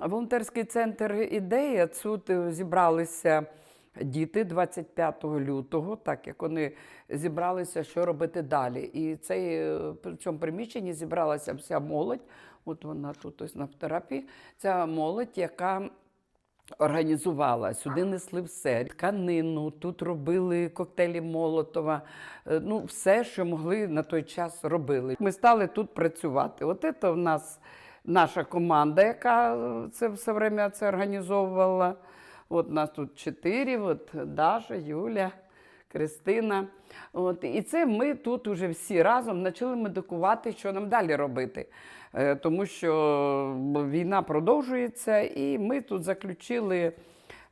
Волонтерський центр ідея. Тут е, зібралися діти 25 лютого, так як вони зібралися, що робити далі. І цей, е, в цьому приміщенні зібралася вся молодь. От вона тут ось на фотографії. Ця молодь, яка організувала. Сюди несли все. Тканину, тут робили коктейлі Молотова. Е, Ну, все, що могли на той час робили. Ми стали тут працювати. От це в нас наша команда, яка це все время це організовувала. От нас тут чотири: от Даша, Юля. Кристина. От, і це ми тут уже всі разом почали медикувати, що нам далі робити. Е, тому що війна продовжується, і ми тут заключили,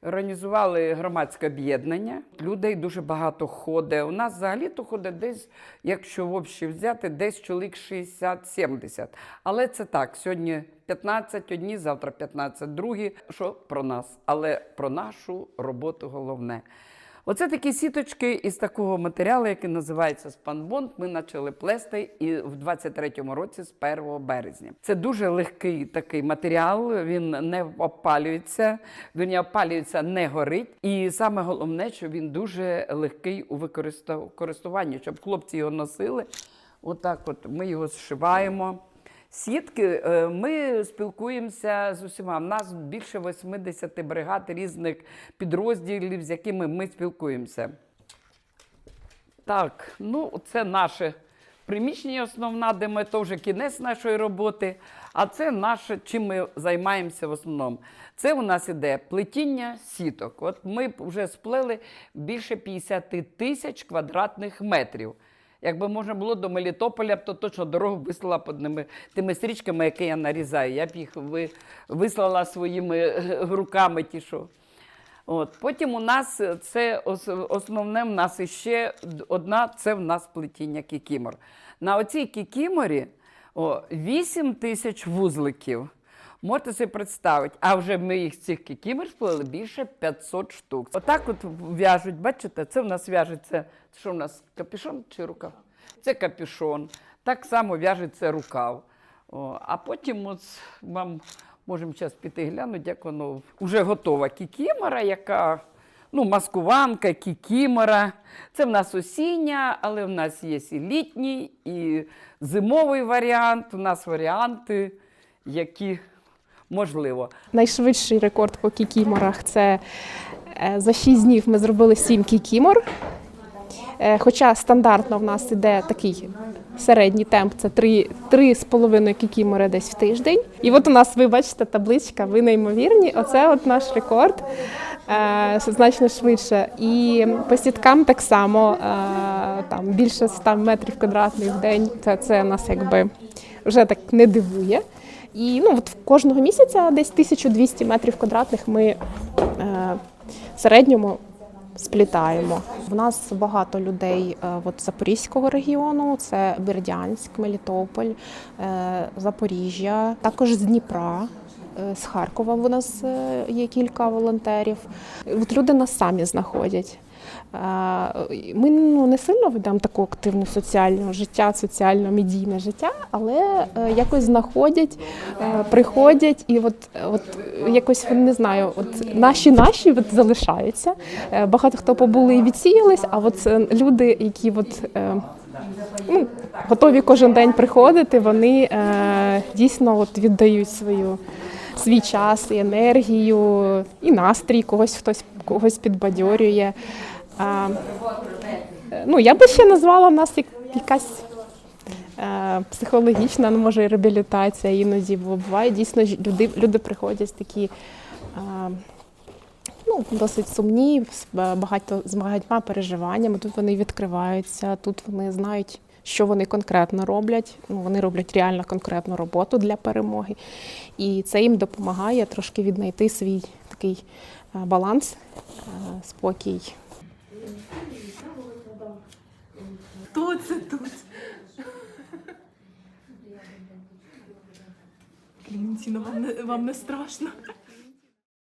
організували громадське об'єднання. Людей дуже багато ходить. У нас взагалі-то ходить десь, якщо в общі взяти, десь чоловік 60-70. Але це так, сьогодні 15 одні, завтра 15 другі. Що про нас? Але про нашу роботу головне. Оце такі сіточки із такого матеріалу, який називається спанбонд. Ми почали плести і в 23-му році з 1 березня. Це дуже легкий такий матеріал. Він не опалюється, він не опалюється, не горить. І саме головне, що він дуже легкий у використа- користуванні, щоб хлопці його носили. Отак, от ми його зшиваємо. Сітки е, ми спілкуємося з усіма. У нас більше 80 бригад різних підрозділів, з якими ми спілкуємося. Так, ну це наше приміщення основна, де ми то вже кінець нашої роботи. А це наше, чим ми займаємося в основному. Це у нас іде плетіння сіток. От ми вже сплели більше 50 тисяч квадратних метрів. Якби можна було до Мелітополя, то точно дорогу вислала під ними тими стрічками, які я нарізаю. Я б їх ви, вислала своїми е, руками. Ті, що. От. Потім у нас це основне в нас іще одна це в нас плетіння кікімор. На оцій кікіморі о, 8 тисяч вузликів. Можете собі представити, а вже ми їх цих кікімор сплели більше 500 штук. Отак от в'яжуть, бачите, це в нас в'яжеться, що в нас капюшон чи рукав? Це капюшон. Так само в'яжеться рукав. О, а потім от вам можемо зараз піти глянути, як воно вже готова кікімора, яка ну, маскуванка, кікімора. Це в нас осіння, але в нас є і літній, і зимовий варіант. У нас варіанти, які можливо. Найшвидший рекорд по кікіморах це е, за 6 днів ми зробили 7 кікімор. Е, Хоча стандартно в нас іде такий середній темп, це 3,5 кікімори десь в тиждень. І от у нас, ви бачите, табличка, ви неймовірні. Оце от наш рекорд. е, Значно швидше. І по сіткам так само е, там більше 100 метрів квадратних в день. Це, це нас якби вже так не дивує. І ну, от кожного місяця десь 1200 метрів квадратних ми е, в середньому сплітаємо. У нас багато людей е, от, Запорізького регіону, це Бердянськ, Мелітополь, е, Запоріжжя, також з Дніпра. Е, З Харкова у нас е, є кілька волонтерів. От люди нас самі знаходять. Ми ну, не сильно ведемо таку активну соціальну життя, соціально-медійне життя, але е, якось знаходять, приходять, і от, от якось не знаю, от наші наші от залишаються. Багато хто побули і відсіялись, а от люди, які от, ну, готові кожен день приходити, вони е, дійсно от віддають свою. Свій час і енергію, і настрій когось хтось когось підбадьорює. А, ну, я би ще назвала нас як якась е, психологічна, ну, може, реабілітація іноді, буває дійсно люди, люди приходять такі. Е, Ну, досить сумні, багато з багатьма переживаннями. Тут вони відкриваються, тут вони знають, що вони конкретно роблять. Ну, вони роблять реально конкретну роботу для перемоги. І це їм допомагає трошки віднайти свій такий е, баланс, е, спокій. Хто це тут? Клінціна, вам не, вам не страшно?